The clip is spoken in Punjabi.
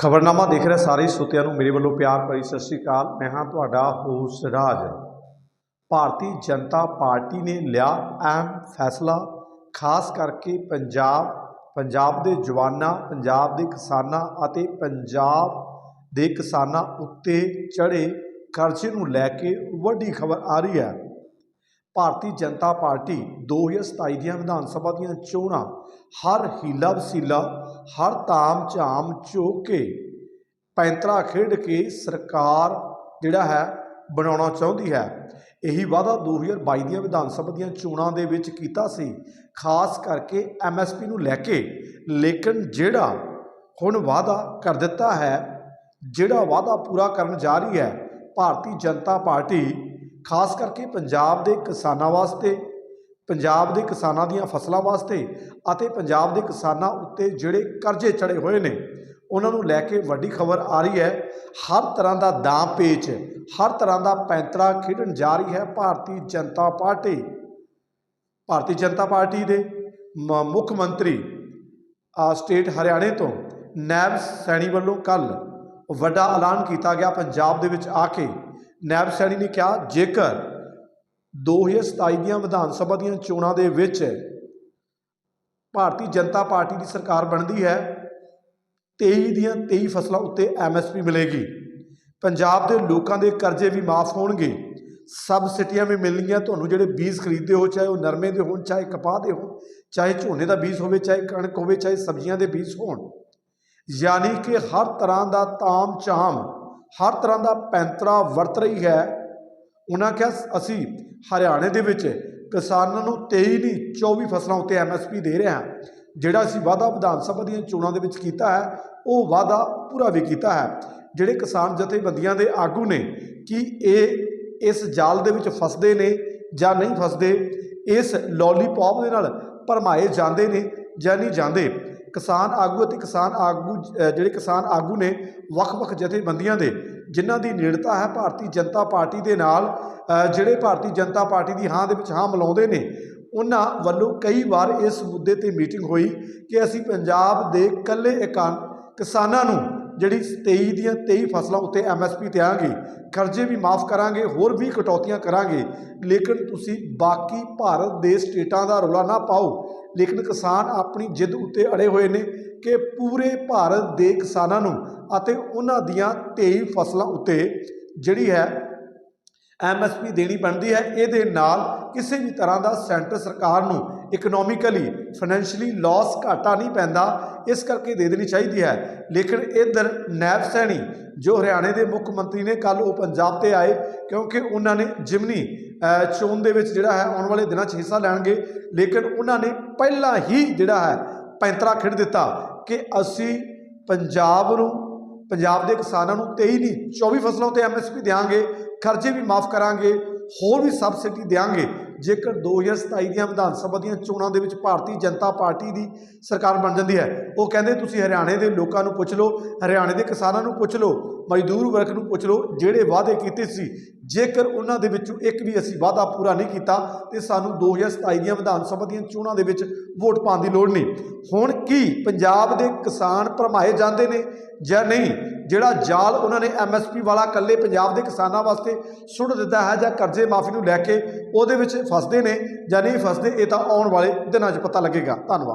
ਖਬਰਨਾਮਾ ਦੇਖ ਰਹੇ ਸਾਰੇ ਸਰੋਤਿਆਂ ਨੂੰ ਮੇਰੇ ਵੱਲੋਂ ਪਿਆਰ ਭਰੀ ਸਤਿ ਸ੍ਰੀ ਅਕਾਲ। ਮੈਂ ਹਾਂ ਤੁਹਾਡਾ ਹੋਸ ਰਾਜ। ਭਾਰਤੀ ਜਨਤਾ ਪਾਰਟੀ ਨੇ ਲਿਆ ਅਹਿਮ ਫੈਸਲਾ, ਖਾਸ ਕਰਕੇ ਪੰਜਾਬ ਪੰਜਾਬ ਦੇ ਜਵਾਨਾਂ, ਪੰਜਾਬ ਦੇ ਕਿਸਾਨਾਂ ਅਤੇ ਪੰਜਾਬ ਦੇ ਕਿਸਾਨਾਂ ਉੱਤੇ ਚੜ੍ਹੇ ਕਰਜ਼ੇ ਨੂੰ ਲੈ ਕੇ ਵੱਡੀ ਖਬਰ ਆ ਰਹੀ ਹੈ। ਭਾਰਤੀ ਜਨਤਾ ਪਾਰਟੀ 2027 ਦੀਆਂ ਵਿਧਾਨ ਸਭਾ ਦੀਆਂ ਚੋਣਾਂ, ਹਰ ਹੀਲਾ ਵਸੀਲਾ, ਹਰ ਤਾਮ ਝਾਮ ਚੋਕ ਕੇ ਪੈਂਤਰਾ ਖੇਡ ਕੇ ਸਰਕਾਰ ਜਿਹੜਾ ਹੈ ਬਣਾਉਣਾ ਚਾਹੁੰਦੀ ਹੈ। ਇਹੀ ਵਾਅਦਾ 2022 ਦੀਆਂ ਵਿਧਾਨ ਸਭਾ ਦੀਆਂ ਚੋਣਾਂ ਦੇ ਵਿੱਚ ਕੀਤਾ ਸੀ। ਖਾਸ ਕਰਕੇ ਐਮਐਸਪੀ ਨੂੰ ਲੈ ਕੇ। ਲੇਕਿਨ ਜਿਹੜਾ ਹੁਣ ਵਾਅਦਾ ਕਰ ਦਿੱਤਾ ਹੈ, ਜਿਹੜਾ ਵਾਅਦਾ ਪੂਰਾ ਕਰਨ ਜਾ ਰਹੀ ਹੈ, ਭਾਰਤੀ ਜਨਤਾ ਪਾਰਟੀ, ਖਾਸ ਕਰਕੇ ਪੰਜਾਬ ਦੇ ਕਿਸਾਨਾਂ ਵਾਸਤੇ ਪੰਜਾਬ ਦੇ ਕਿਸਾਨਾਂ ਦੀਆਂ ਫਸਲਾਂ ਵਾਸਤੇ ਅਤੇ ਪੰਜਾਬ ਦੇ ਕਿਸਾਨਾਂ ਉੱਤੇ ਜਿਹੜੇ ਕਰਜ਼ੇ ਚੜੇ ਹੋਏ ਨੇ, ਉਹਨਾਂ ਨੂੰ ਲੈ ਕੇ ਵੱਡੀ ਖਬਰ ਆ ਰਹੀ ਹੈ। ਹਰ ਤਰ੍ਹਾਂ ਦਾ ਦਾਂ ਪੇਚ, ਹਰ ਤਰ੍ਹਾਂ ਦਾ ਪੈਂਤਰਾ ਖੇਡਣ ਜਾ ਰਹੀ ਹੈ ਭਾਰਤੀ ਜਨਤਾ ਪਾਰਟੀ। ਭਾਰਤੀ ਜਨਤਾ ਪਾਰਟੀ ਦੇ ਮੁੱਖ ਮੰਤਰੀ ਆ ਸਟੇਟ ਹਰਿਆਣੇ ਤੋਂ ਨੈਬ ਸੈਣੀ ਵੱਲੋਂ ਕੱਲ ਵੱਡਾ ਐਲਾਨ ਕੀਤਾ ਗਿਆ ਪੰਜਾਬ ਦੇ ਵਿੱਚ ਆ ਕੇ। ਨੈਬ ਸੈਣੀ ਨੇ ਕਿਹਾ, ਜੇਕਰ 2027 ਦੀਆਂ ਵਿਧਾਨ ਸਭਾ ਦੀਆਂ ਚੋਣਾਂ ਦੇ ਵਿੱਚ ਭਾਰਤੀ ਜਨਤਾ ਪਾਰਟੀ ਦੀ ਸਰਕਾਰ ਬਣਦੀ ਹੈ 23 ਦੀਆਂ 23 ਫਸਲਾਂ ਉੱਤੇ ਐਮਐਸਪੀ ਮਿਲੇਗੀ। ਪੰਜਾਬ ਦੇ ਲੋਕਾਂ ਦੇ ਕਰਜ਼ੇ ਵੀ ਮਾਫ ਹੋਣਗੇ। ਸਬਸਿਡੀਆਂ ਵੀ ਮਿਲਣਗੀਆਂ। ਤੁਹਾਨੂੰ ਜਿਹੜੇ ਬੀਜ ਖਰੀਦਦੇ ਹੋ, ਚਾਹੇ ਉਹ ਨਰਮੇ ਦੇ ਹੋਣ, ਚਾਹੇ ਕਪਾਹ ਦੇ ਹੋਣ, ਚਾਹੇ ਝੋਨੇ ਦਾ ਬੀਜ ਹੋਵੇ, ਚਾਹੇ ਕਣਕ ਹੋਵੇ, ਚਾਹੇ ਸਬਜ਼ੀਆਂ ਦੇ ਬੀਜ ਹੋਣ, ਯਾਨੀ ਕਿ ਹਰ ਤਰ੍ਹਾਂ ਦਾ ਤਾਮ ਝਾਮ ਹਰ ਤਰ੍ਹਾਂ ਦਾ ਪੈਂਤਰਾ ਵਰਤ ਰਹੀ ਹੈ। ਉਹਨਾਂ ਕਿਹਾ, ਅਸੀਂ ਹਰਿਆਣੇ ਦੇ ਵਿੱਚ ਕਿਸਾਨਾਂ ਨੂੰ 23 ਨਹੀਂ 24 ਫਸਲਾਂ ਉੱਤੇ ਐਮਐਸਪੀ ਦੇ ਰਹੇ ਹਾਂ। ਜਿਹੜਾ ਅਸੀਂ ਵਾਅਦਾ ਵਿਧਾਨ ਸਭਾ ਦੀਆਂ ਚੋਣਾਂ ਦੇ ਵਿੱਚ ਕੀਤਾ ਹੈ, ਉਹ ਵਾਅਦਾ ਪੂਰਾ ਵੀ ਕੀਤਾ ਹੈ। ਜਿਹੜੇ ਕਿਸਾਨ ਜਥੇਬੰਦੀਆਂ ਦੇ ਆਗੂ ਨੇ ਕਿ ਇਹ ਇਸ ਜਾਲ ਦੇ ਵਿੱਚ ਫਸਦੇ ਨੇ ਜਾਂ ਨਹੀਂ ਫਸਦੇ, ਇਸ ਲੋਲੀਪੌਪ ਦੇ ਨਾਲ ਭਰਮਾਏ ਜਾਂਦੇ ਨੇ ਜਾਂ ਨਹੀਂ ਜਾਂਦੇ, ਕਿਸਾਨ ਆਗੂ ਅਤੇ ਕਿਸਾਨ ਆਗੂ ਜਿਹੜੇ ਕਿਸਾਨ ਆਗੂ ਨੇ, ਵੱਖ-ਵੱਖ ਜਥੇਬੰਦੀਆਂ ਦੇ ਜਿਨ੍ਹਾਂ ਦੀ ਨੇੜਤਾ ਹੈ ਭਾਰਤੀ ਜਨਤਾ ਪਾਰਟੀ ਦੇ ਨਾਲ ਜਿਹੜੇ ਭਾਰਤੀ ਜਨਤਾ ਪਾਰਟੀ ਦੀ ਹਾਂ ਦੇ ਵਿੱਚ ਹਾਂ ਮਿਲਾਉਂਦੇ ਨੇ, ਉਹਨਾਂ ਵੱਲੋਂ ਕਈ ਵਾਰ ਇਸ ਮੁੱਦੇ ਤੇ ਮੀਟਿੰਗ ਹੋਈ ਕਿ ਅਸੀਂ ਪੰਜਾਬ ਦੇ ਇਕੱਲੇ ਇਕਾਨ, ਕਿਸਾਨਾਂ ਨੂੰ ਜਿਹੜੀ 23 ਦੀਆਂ 23 ਫਸਲਾਂ ਉੱਤੇ ਐਮਐਸਪੀ ਦੇਵਾਂਗੇ ਕਰਜ਼ੇ ਵੀ ਮਾਫ ਕਰਾਂਗੇ, ਹੋਰ ਵੀ ਕਟੌਤੀਆਂ ਕਰਾਂਗੇ, ਲੇਕਿਨ ਤੁਸੀਂ ਬਾਕੀ ਭਾਰਤ ਦੇ ਸਟੇਟਾਂ ਦਾ ਰੌਲਾ ਨਾ ਪਾਓ। ਲੇਕਿਨ ਕਿਸਾਨ ਆਪਣੀ ਜਿੱਦ ਉੱਤੇ ਅੜੇ ਹੋਏ ਨੇ ਕਿ ਪੂਰੇ ਭਾਰਤ ਦੇ ਕਿਸਾਨਾਂ ਨੂੰ ਅਤੇ ਉਹਨਾਂ ਦੀਆਂ 23 ਫਸਲਾਂ ਉੱਤੇ ਜਿਹੜੀ ਹੈ ਐਮਐਸਪੀ ਦੇਣੀ ਬਣਦੀ ਹੈ। ਇਹਦੇ ਨਾਲ ਕਿਸੇ ਵੀ ਤਰ੍ਹਾਂ ਦਾ ਸੈਂਟਰ ਸਰਕਾਰ ਨੂੰ ਇਕਨੋਮਿਕਲੀ ਫਾਈਨੈਂਸ਼ੀਅਲੀ ਲਾਸ ਘਾਟਾ ਨਹੀਂ ਪੈਂਦਾ। ਇਸ ਕਰਕੇ ਦੇ ਦੇਣੀ ਚਾਹੀਦੀ ਹੈ। ਲੇਕਿਨ ਇਧਰ ਨੈਬ ਸੈਣੀ, ਜੋ ਹਰਿਆਣੇ ਦੇ ਮੁੱਖ ਮੰਤਰੀ ਨੇ ਕੱਲ ਉਹ ਪੰਜਾਬ ਤੇ ਆਏ ਕਿਉਂਕਿ ਉਹਨਾਂ ਨੇ ਜਿਮਨੀ ਚੋਣ ਦੇ ਵਿੱਚ ਜਿਹੜਾ ਹੈ, ਆਉਣ ਵਾਲੇ ਦਿਨਾਂ 'ਚ ਹਿੱਸਾ ਲੈਣਗੇ। ਲੇਕਿਨ ਉਹਨਾਂ ਨੇ ਪਹਿਲਾਂ ਹੀ ਜਿਹੜਾ ਹੈ ਪੈਂਤਰਾ ਖੇਡ ਦਿੱਤਾ ਕਿ ਅਸੀਂ ਪੰਜਾਬ ਨੂੰ, ਪੰਜਾਬ ਦੇ ਕਿਸਾਨਾਂ ਨੂੰ 23 ਨਹੀਂ 24 ਫਸਲਾਂ ਉੱਤੇ ਐਮਐਸਪੀ ਦੇਵਾਂਗੇ ਖਰਚੇ ਵੀ ਮਾਫ ਕਰਾਂਗੇ, ਹੋਰ ਵੀ ਸਬਸਿਡੀ ਦੇਵਾਂਗੇ ਜੇਕਰ 2027 ਦੀਆਂ ਵਿਧਾਨ ਸਭਾ ਦੀਆਂ ਚੋਣਾਂ ਦੇ ਵਿੱਚ ਭਾਰਤੀ ਜਨਤਾ ਪਾਰਟੀ ਦੀ ਸਰਕਾਰ ਬਣ ਜਾਂਦੀ ਹੈ, ਉਹ ਕਹਿੰਦੇ ਤੁਸੀਂ ਹਰਿਆਣੇ ਦੇ ਲੋਕਾਂ ਨੂੰ ਪੁੱਛ ਲਓ, ਹਰਿਆਣੇ ਦੇ ਕਿਸਾਨਾਂ ਨੂੰ ਪੁੱਛ ਲਓ ਮਜ਼ਦੂਰ ਵਰਗ ਨੂੰ ਪੁੱਛ ਲਓ, ਜਿਹੜੇ ਵਾਅਦੇ ਕੀਤੇ ਸੀ, ਜੇਕਰ ਉਹਨਾਂ ਦੇ ਵਿੱਚੋਂ ਇੱਕ ਵੀ ਅਸੀਂ ਵਾਅਦਾ ਪੂਰਾ ਨਹੀਂ ਕੀਤਾ, ਤੇ ਸਾਨੂੰ 2027 ਦੀਆਂ ਵਿਧਾਨ ਸਭਾ ਦੀਆਂ ਚੋਣਾਂ ਦੇ ਵਿੱਚ ਵੋਟ ਪਾਉਣ ਦੀ ਲੋੜ ਨਹੀਂ। ਹੁਣ ਕੀ ਪੰਜਾਬ ਦੇ ਕਿਸਾਨ ਭਰਮਾਏ ਜਾਂਦੇ ਨੇ ਜਾਂ ਨਹੀਂ? ਜਿਹੜਾ ਜਾਲ ਉਹਨਾਂ ਨੇ ਐਮਐਸਪੀ ਵਾਲਾ ਇਕੱਲੇ ਪੰਜਾਬ ਦੇ ਕਿਸਾਨਾਂ ਵਾਸਤੇ ਸੁੱਟ ਦਿੱਤਾ ਹੈ ਜਾਂ ਕਰਜ਼ੇ ਮਾਫੀ ਨੂੰ ਲੈ ਕੇ ਉਹਦੇ ਵਿੱਚ ਫਸਦੇ ਨੇ ਜਾਂ ਨਹੀਂ ਫਸਦੇ, ਇਹ ਤਾਂ ਆਉਣ ਵਾਲੇ ਦਿਨਾਂ 'ਚ ਪਤਾ ਲੱਗੇਗਾ। ਧੰਨਵਾਦ।